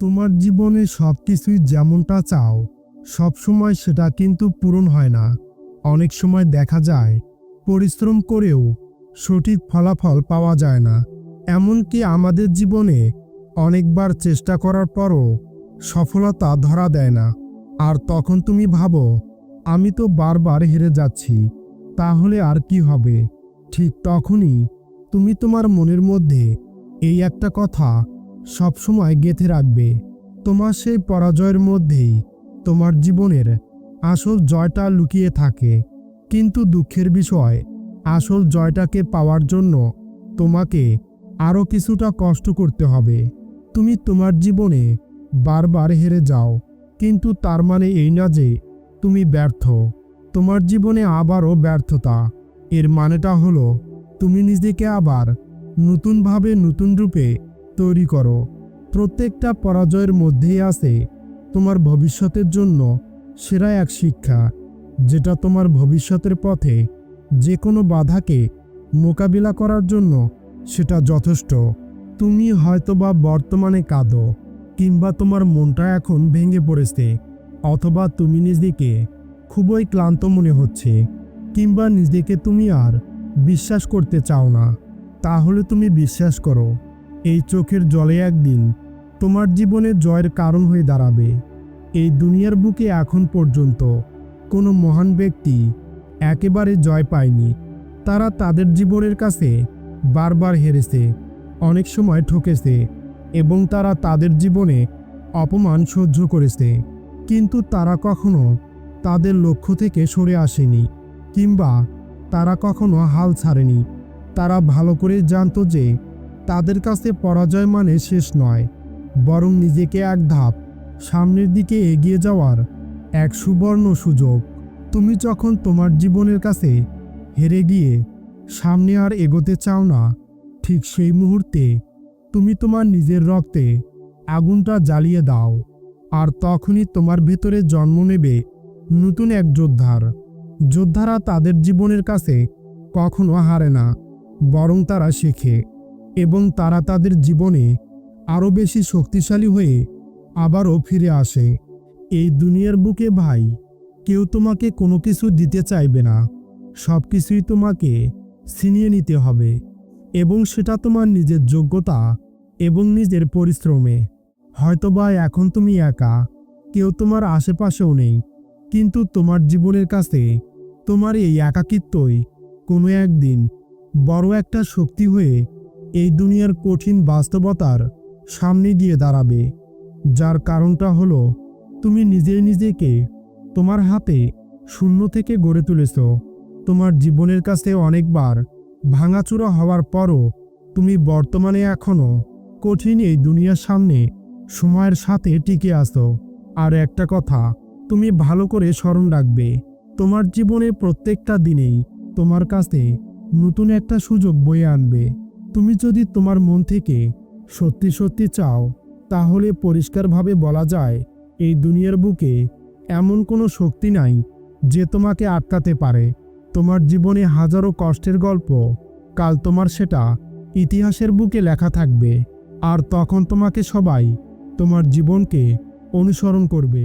তোমার জীবনে সব কিছুই যেমনটা চাও সব সময় সেটা কিন্তু পূরণ হয় না। অনেক সময় দেখা যায়, পরিশ্রম করেও সঠিক ফলাফল পাওয়া যায় না। এমনকি আমাদের জীবনে অনেকবার চেষ্টা করার পরও সফলতা ধরা দেয় না। আর তখন তুমি ভাবো, আমি তো বারবার হেরে যাচ্ছি, তাহলে আর কি হবে? ঠিক তখনই তুমি তোমার মনের মধ্যে এই একটা কথা সবসময় গেঁথে রাখবে। তোমার সেই পরাজয়ের মধ্যেই তোমার জীবনের আসল জয়টা লুকিয়ে থাকে। কিন্তু দুঃখের বিষয়, আসল জয়টাকে পাওয়ার জন্য তোমাকে আরও কিছুটা কষ্ট করতে হবে। তুমি তোমার জীবনে বারবার হেরে যাও, কিন্তু তার মানে এই না যে তুমি ব্যর্থ। তোমার জীবনে আবারও ব্যর্থতা, এর মানেটা হলো তুমি নিজেকে আবার নতুনভাবে নতুন রূপে তৈরি করো। প্রত্যেকটা পরাজয়ের মধ্যেই আছে তোমার ভবিষ্যতের জন্য সেরা এক শিক্ষা, যেটা তোমার ভবিষ্যতের পথে যে কোনো বাধাকে মোকাবিলা করার জন্য সেটা যথেষ্ট। তুমি হয়তোবা বর্তমানে কাঁদো কিংবা তোমার মনটা এখন ভেঙে পড়েছে, অথবা তুমি নিজেকে খুবই ক্লান্ত মনে হচ্ছে, কিংবা নিজেকে তুমি আর বিশ্বাস করতে চাও না। তাহলে তুমি বিশ্বাস করো। এই চোখের জলে একদিন তোমার জীবনে জয়ের কারণ হয়ে দাঁড়াবে। এই দুনিয়ার বুকে এখন পর্যন্ত কোনো মহান ব্যক্তি একেবারে জয় পায়নি। তারা তাদের জীবনের কাছে বারবার হেরেছে, অনেক সময় ঠকেছে এবং তারা তাদের জীবনে অপমান সহ্য করেছে। কিন্তু তারা কখনো তাদের লক্ষ্য থেকে সরে আসেনি কিংবা তারা কখনো হাল ছাড়েনি। তারা ভালো করে জানতো যে তাদের কাছে পরাজয় মানে শেষ নয়, বরং নিজেকে এক ধাপ সামনের দিকে এগিয়ে যাওয়ার এক সুবর্ণ সুযোগ। তুমি যখন তোমার জীবনের কাছে হেরে গিয়ে সামনে আর এগোতে চাও না, ঠিক সেই মুহূর্তে তুমি তোমার নিজের রক্তে আগুনটা জ্বালিয়ে দাও, আর তখনই তোমার ভেতরে জন্ম নেবে নতুন এক যোদ্ধার। যোদ্ধারা তাদের জীবনের কাছে কখনো হারে না, বরং তারা শেখে। এবং তারা তাদের জীবনে আরও বেশি শক্তিশালী হয়ে আবারও ফিরে আসে। এই দুনিয়ার বুকে ভাই, কেউ তোমাকে কোনো কিছু দিতে চাইবে না। সব কিছুই তোমাকে ছিনিয়ে নিতে হবে এবং সেটা তোমার নিজের যোগ্যতা এবং নিজের পরিশ্রমে। হয়তোবা এখন তুমি একা, কেউ তোমার আশেপাশেও নেই, কিন্তু তোমার জীবনের কাছে তোমার এই একাকিত্বই কোনো একদিন বড় একটা শক্তি হয়ে এই দুনিয়ার কঠিন বাস্তবতার সামনে দিয়ে দাঁড়াবে, যার কারণটা হলো, তুমি নিজেই নিজেকে তোমার হাতে শূন্য থেকে গড়ে তুলেছ। তোমার জীবনের কাছে অনেকবার ভাঙাচুরা হওয়ার পরও তুমি বর্তমানে এখনও কঠিন এই দুনিয়ার সামনে সময়ের সাথে টিকে আসো আর একটা কথা, তুমি ভালো করে স্মরণ রাখবে, তোমার জীবনে প্রত্যেকটা দিনেই তোমার কাছে নতুন একটা সুযোগ বয়ে আনবে। তুমি যদি তোমার মন থেকে সত্যি সত্যি চাও, তাহলে পরিষ্কারভাবে বলা যায়, এই দুনিয়ার বুকে এমন কোনো শক্তি নাই যে তোমাকে আটকাতে পারে। তোমার জীবনে হাজারো কষ্টের গল্প, কাল তোমার সেটা ইতিহাসের বুকে লেখা থাকবে, আর তখন তোমাকে সবাই তোমার জীবনকে অনুসরণ করবে।